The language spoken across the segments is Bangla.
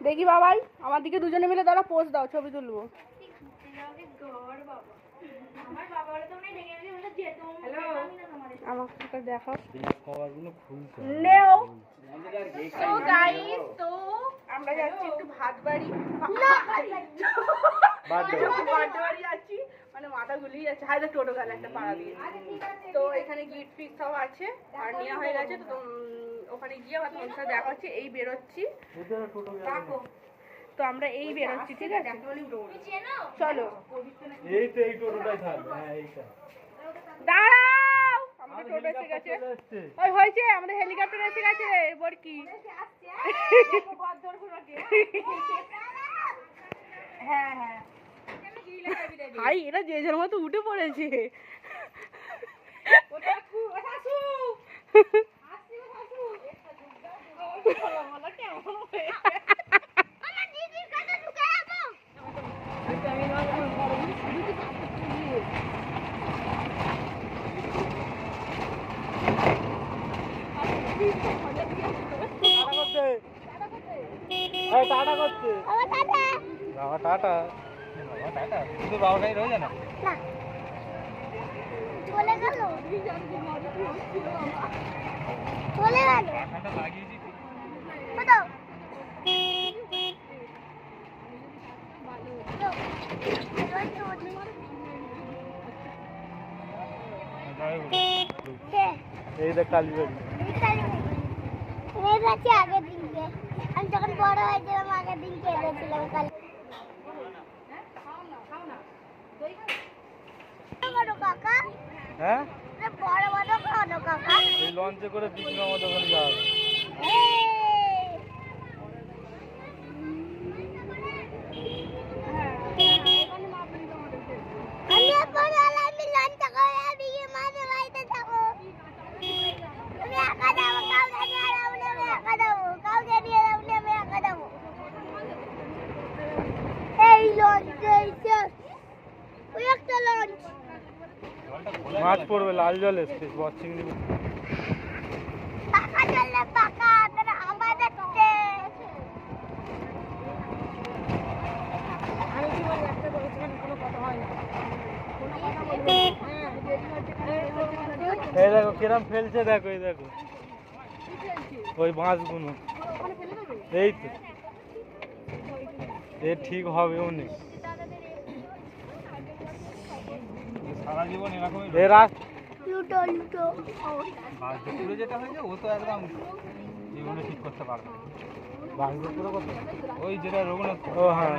দেখি বাবাই আমার দিকে দুজনে মিলে দাঁড়া পোস্ট দাও ছবি তুলবো। আমাকে দেখাও। নেও তো গাইস তো আমরা যাচ্ছি একটু ভাত বাড়ি মাথা যাচ্ছে। হায়দা টোটো গেল একটা পাড়া দিয়ে তো এখানে গিট ফিট সব আছে আর নেওয়া হয়ে গেছে তো ওখানে গিয়ে আবার তোমার সাথে দেখা হচ্ছে। এই বেরোচ্ছি। তো আমরা এই বেরোচ্ছি ঠিক আছে? চলো। এই তো এই টোটোটাই থাকবে হ্যাঁ এইটা। দাঁড়াও! আমাদের টোটো এসে গেছে। ওই হয়েছে আমাদের হেলিকপ্টার এসে গেছে বরকি হ্যাঁ হ্যাঁ। ভাই এরা যে যার মতো উঠে পড়েছে। টাটা এই টাটা টাটা। বাবা টাটা শুধু বাবা গাড়ি রয়ে যায় না চলে গেল চলে গেল টাটা লাগিয়েছি কোথাও এই দেখ কালীবাড়ি গেছি আগের দিনকে আমি যখন বড় হয়েছিলাম আগের দিনকে এসেছিলাম কাল বড় কাকা হ্যাঁ? বড় বড় কাকা। এই লঞ্চে করে বিষ্ণু মতো ওখানে যাওয়া হবে। এই। আমি এখন হলে আমি লঞ্চে করে আমি গিয়ে মাঝে বাড়িতে যাব আমি একা যাব কাউকে নিয়ে যাব না আমি একা যাব কাউকে নিয়ে যাব না আমি একা যাব এই লঞ্চ এইটা ওই একটা লঞ্চ মাছ পড়বে লাল জল এসছে বর চিংড়ি এই দেখো কিরম ফেলছে দেখো এই দেখো। ওই মাছগুলো এই তো। এ ঠিক হবে অনেক সারা জীবন এরকমই এ রাত লুটো যেটা হয়েছে ও তো একদম জীবনে ঠিক করতে পারবে কত? ওই যেটা রঘুনাথ ও হ্যাঁ।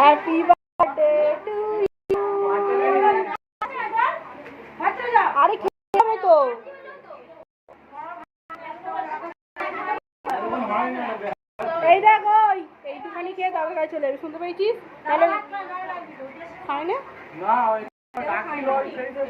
হ্যাপি বার্থডে টু ইউ আরে তো। এই দেখ এইটুখানি খেয়ে তবে কাছে চলে যাবে। শুনতে পেয়েছিস? না না ওই ডাকি লরি সেই তো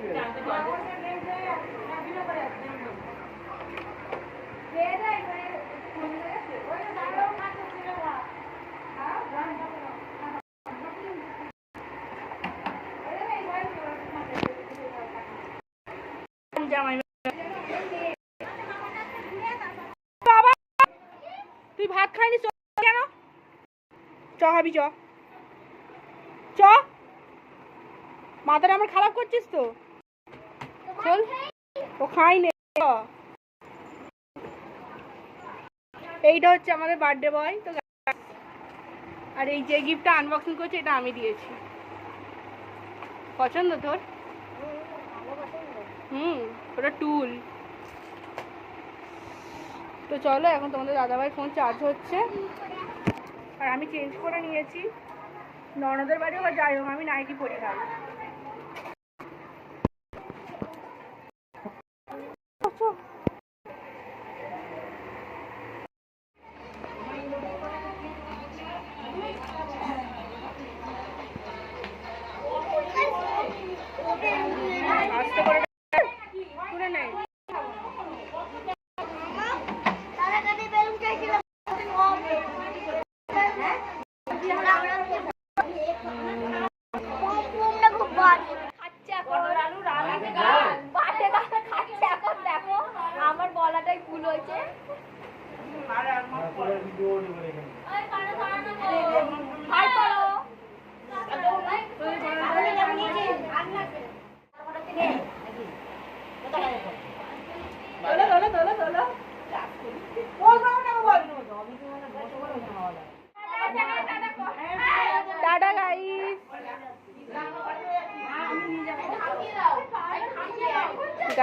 জামাই বাবা তুই ভাত খাইনি চ কেন? চ হাবি চ। মাথাটা আমার খারাপ করছিস তো? ও খাই নে চ। এইটা হচ্ছে আমাদের বার্থডে বয় তো আর এই যে গিফটটা আনবক্সিং করছে, এটা আমি দিয়েছি। পছন্দ তোর? হুম, ওটা টুল। তো চলো, এখন তোমাদের দাদাভাই ফোন চার্জ হচ্ছে। আর আমি চেঞ্জ করে নিয়েছি। ননদের বাড়ি বা যাই হোক, আমি নাইটি পরে খাই আস্তে করে তুলে নেই তাড়াতাড়ি বেলুন চাইছিলাম পমপমটা খুব বাজে খাচ্ছে এখন বাটে গাছে খাচ্ছে এখন দেখো আমার গলাটাই ফুল হয়েছে তারপরে ভিডিও নেব এখানে হাই করো তোলো তোলো তোলো তোলো টাটা গাইস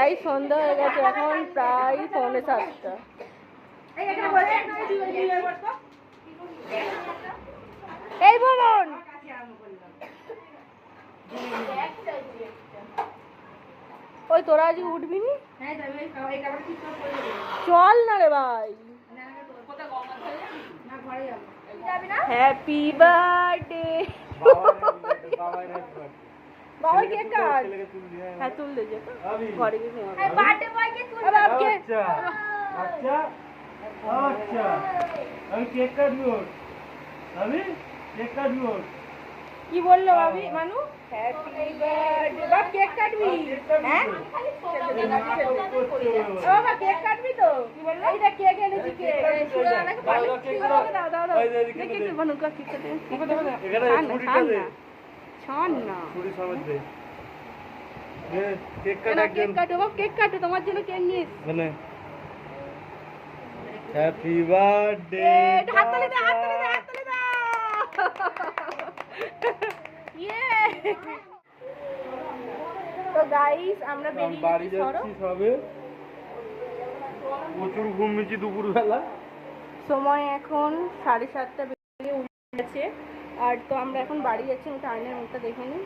গাই সন্ধ্যা হয়ে গেছে এখন প্রায় পৌনে সাতটা। এই ভ্রমণ ওই তোরা আজকে উঠবি নি? চল না রে ভাই। হ্যাপি বার্থডে কে কাট ছেলেকে তুল দিয়ে হ্যাঁ তুল দে যে আমি ঘরে গিয়ে ঘুমাবো। বার্থডে বয়কে তুই আরে বাপ কে আচ্ছা। আচ্ছা। আচ্ছা। আমি কেক কাটবি ওর। আমি কেক কাটবি ওর। কি বলল ভাবি মানু? হ্যাপি বার্থডে বাপ কেক কাটবি? হ্যাঁ? ও বাবা কেক কাটবি তো? কি বলল? এইটা কেক এনেছি কেক দাও, দাও, কেক দাও দাও। দাও দাও দাও। এই যে, এদিকে দেখি দে। একটু মানু কা কেক কাটে এখানে ছাড় দে। না দে। দে, কেক কাট একজন। কেক কাটো বাপ কেক কাটো তোমার জন্য কেক নিয়ে মানে? হ্যাপি বার্থডে এ, হাততালি দে হাততালি দে হাততালি দাও ইয়ে। তো গাইস আমরা বেরিয়ে বাড়ি যাচ্ছি সবে। প্রচুর ঘুমিয়েছি দুপুরবেলা। সময় এখন সাড়ে সাতটা বেজে গেছে আর তো আমরা এখন বাড়ি যাচ্ছি, আমি টাইনের মুখটা দেখে নিই।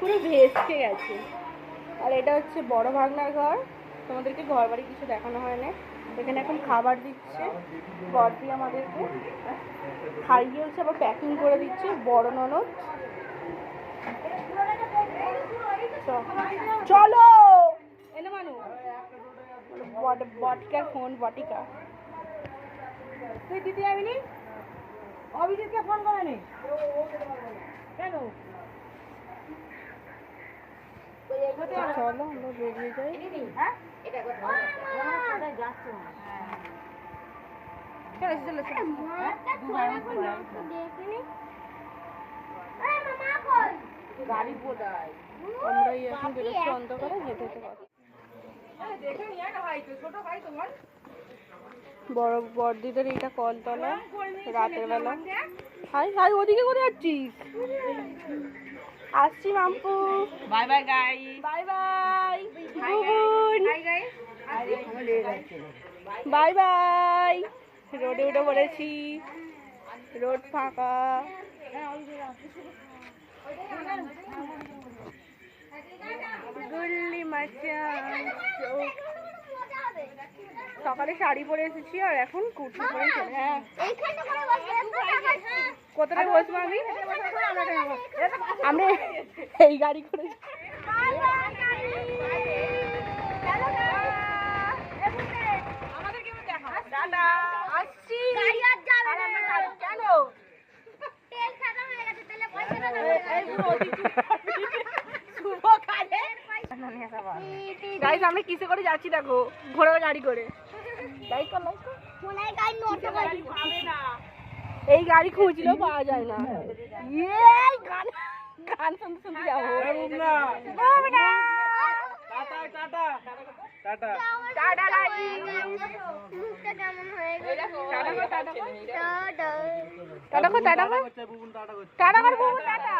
পুরো ভেসকে গেছে। আর এটা হচ্ছে বড় ভাগনার ঘর। তোমাদেরকে ঘর বাড়ি কিছু দেখানো হয় না এখানে এখন খাবার দিচ্ছে বরদি আমাদেরকে। খাইয়ে হচ্ছে আবার প্যাকিং করে দিচ্ছে বড় ননদ। চলো। এনে মানু। বট- বটকার ফোন বটিকা। তুই যাবি নি? অভিজিৎকে ফোন করে নি কেন চলো আমরা বেরিয়ে যাই। চলো চলো চলো আমরা এখন বেরোচ্ছি অন্ধকারে হেঁটে হেঁটে কথা বড় বড়দিদের এইটা কলতলা রাতের বেলা। হাই হাই ওদিকে করে যাচ্ছিস? আসছি Mampu. Bye bye guy bye bye. Bye bye. রোডে উঠে পড়েছি। রোড ফাঁকা। গুল্লি মাচান সকালে শাড়ি পরে এসেছি আর এখন কুর্তি পরে হ্যাঁ। কোথায় বসবো আমি? আমরা এই গাড়ি করে আসছি কেন তেল খাওয়া হয়ে গেছে তেলে পয়সা না এই পুরো অতি শুভ কাজে গাইস আমরা কিসে করে যাচ্ছি দেখো? ঘোড়ার গাড়ি করে। লাইক লাইক এই গাড়ি খুঁজলেও পাওয়া যায় না। গান গান শুনতে শুনতে যাব। না। না ta-ta ta-ta. Ta-ta. Ta-ta guys মুখটা কেমন গেল টাটা কর টাটা কর। টাটা। টাটা কর টাটা কর। করছে বুবুন টাটা। টাটা।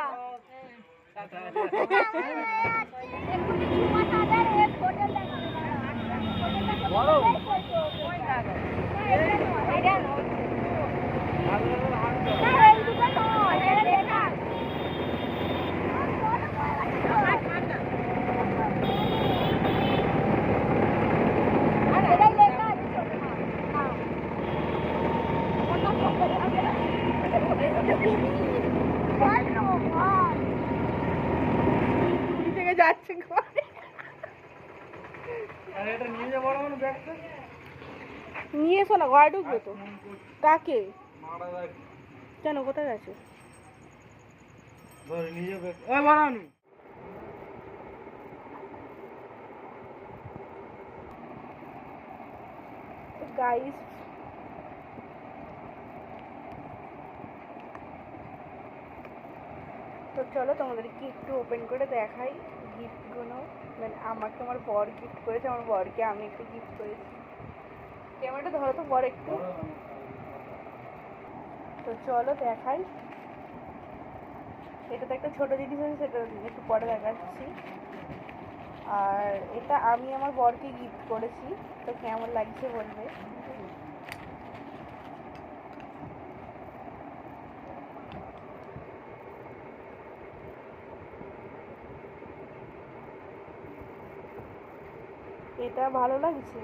কর বাবু টাটা টাটা বলো পুরী থেকে যাচ্ছে ঘরে আরে এটা নিয়ে মানে এসো না ঘরে ঢুকবে তো। কাকে? কেন কোথায় গেছে নিয়ে গাইস তো চলো তোমাদেরকে একটু ওপেন করে দেখাই গিফটগুলো মানে আমাকে আমার বর গিফট করেছে, আমার বরকে আমি একটু গিফট করেছি। ক্যামেরাটা ধরো তো বর একটু। তো চলো দেখাই। এটা তো একটা ছোট জিনিস আছে, সেটা একটু পরে দেখাচ্ছি। আর এটা আমি আমার বরকে গিফট করেছি, তো কেমন লাগছে বলবে? এটা ভালো লাগছে।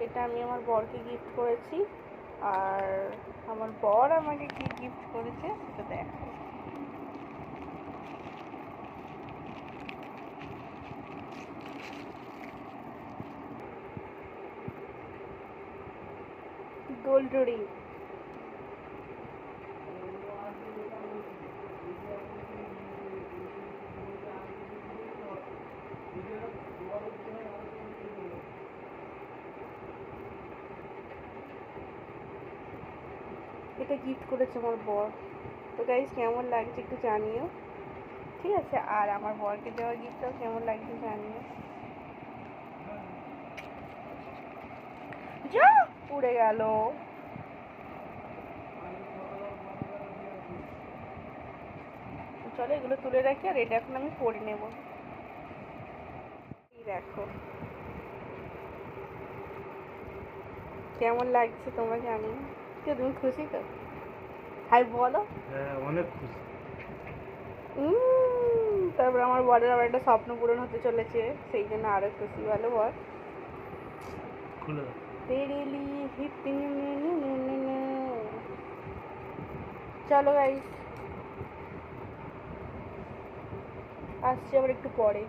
এটা আমি আমার বরকে গিফট করেছি। আর আমার বর আমাকে কি গিফট করেছে সেটা দেখো। গোল্ড করেছে আমার বর। তো গাইজ কেমন লাগছে একটু জানিও। ঠিক আছে? আর আমার বরকে দেওয়া গিফটটাও কেমন লাগছে জানিও। যা উড়ে গেল। চলো এগুলো তুলে রাখি, আর এটা এখন আমি পরে নেব। দেখো। কেমন লাগছে তোমরা জানি তো তুমি খুশি তো? খাই বলো। হ্যাঁ, অনেক খুশি। তারপর আমার বরের আবার একটা স্বপ্ন পূরণ হতে চলেছে সেই জন্য আরও খুশি ভালো বর। তেরেলি হিপি চলো গাইস আসছি আবার একটু পরে।